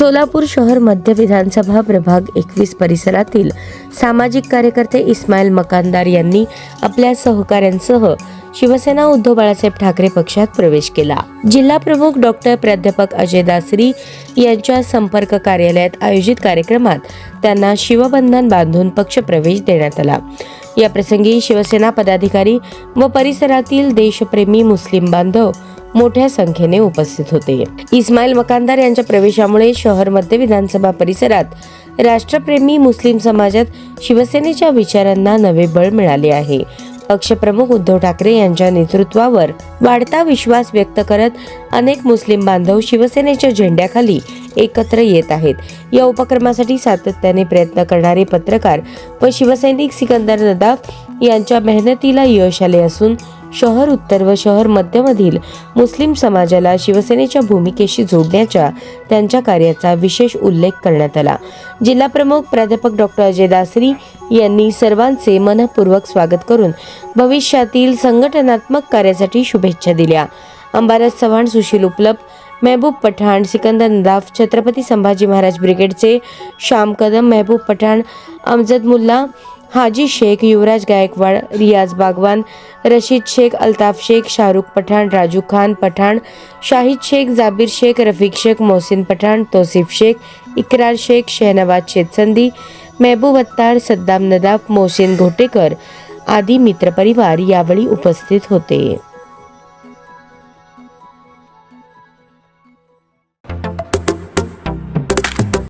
सोलापूर शहर मध्य विधानसभा प्रभाग एकवीस परिसरातील सामाजिक कार्यकर्ते इस्माईल मकानदार यांनी आपल्या सहकाऱ्यांसह शिवसेना उद्धव बाळासाहेब ठाकरे पक्षात प्रवेश केला. जिल्हा प्रमुख डॉक्टर प्राध्यापक अजय दासरी यांच्या संपर्क कार्यालयात आयोजित कार्यक्रमात त्यांना शिवबंधन बांधून पक्षप्रवेश देण्यात आला. या प्रसंगी शिवसेना पदाधिकारी व परिसरातील देशप्रेमी मुस्लिम बांधव मोठ्या संख्येने उपस्थित होते. इस्माईल मकानदार यांच्या प्रवेशामुळे शहर मध्य विधानसभा परिसरात राष्ट्रप्रेमी मुस्लिम समाजात शिवसेनेच्या विचारांना नवे बळ मिळाले आहे. पक्षप्रमुख उद्धव ठाकरे यांच्या नेतृत्वावर वाढता विश्वास व्यक्त करत अनेक मुस्लिम बांधव शिवसेनेच्या झेंड्याखाली एकत्र येत आहेत. या उपक्रमासाठी सातत्याने प्रयत्न करणारे पत्रकार व शिवसैनिक सिकंदर नदाफ यांच्या मेहनतीला यश आले असून शहर उत्तर व शहर मध्यमधील मुस्लिम समाजाला शिवसेनेच्या भूमिकेशी जोडण्याच्या त्यांच्या कार्याचा विशेष उल्लेख करण्यात आला. जिल्हाप्रमुख प्राध्यापक डॉक्टर अजय दासरी यांनी सर्वांचे मनपूर्वक स्वागत करून भविष्यातील संघटनात्मक कार्यासाठी शुभेच्छा दिल्या. अंबारस चव्हाण सुशील उपलब्ध मेहबूब पठाण सिकंदर नदाफ छत्रपती संभाजी महाराज ब्रिगेडचे श्याम कदम मेहबूब पठाण अमजद मुल्ला हाजी शेख युवराज गायकवाड रियाज बागवान रशीद शेख अल्ताफ शेख शाहरुख पठाण राजू खान पठाण शाहिद शेख जाबीर शेख रफीक शेख मोहसिन पठाण तोसिफ शेख इकरार शेख शहनवाज शेतसंदी मेहबूब अत्तार सद्दाम नदाफ मोहसिन घोटेकर आदी मित्रपरिवार यावेळी उपस्थित होते.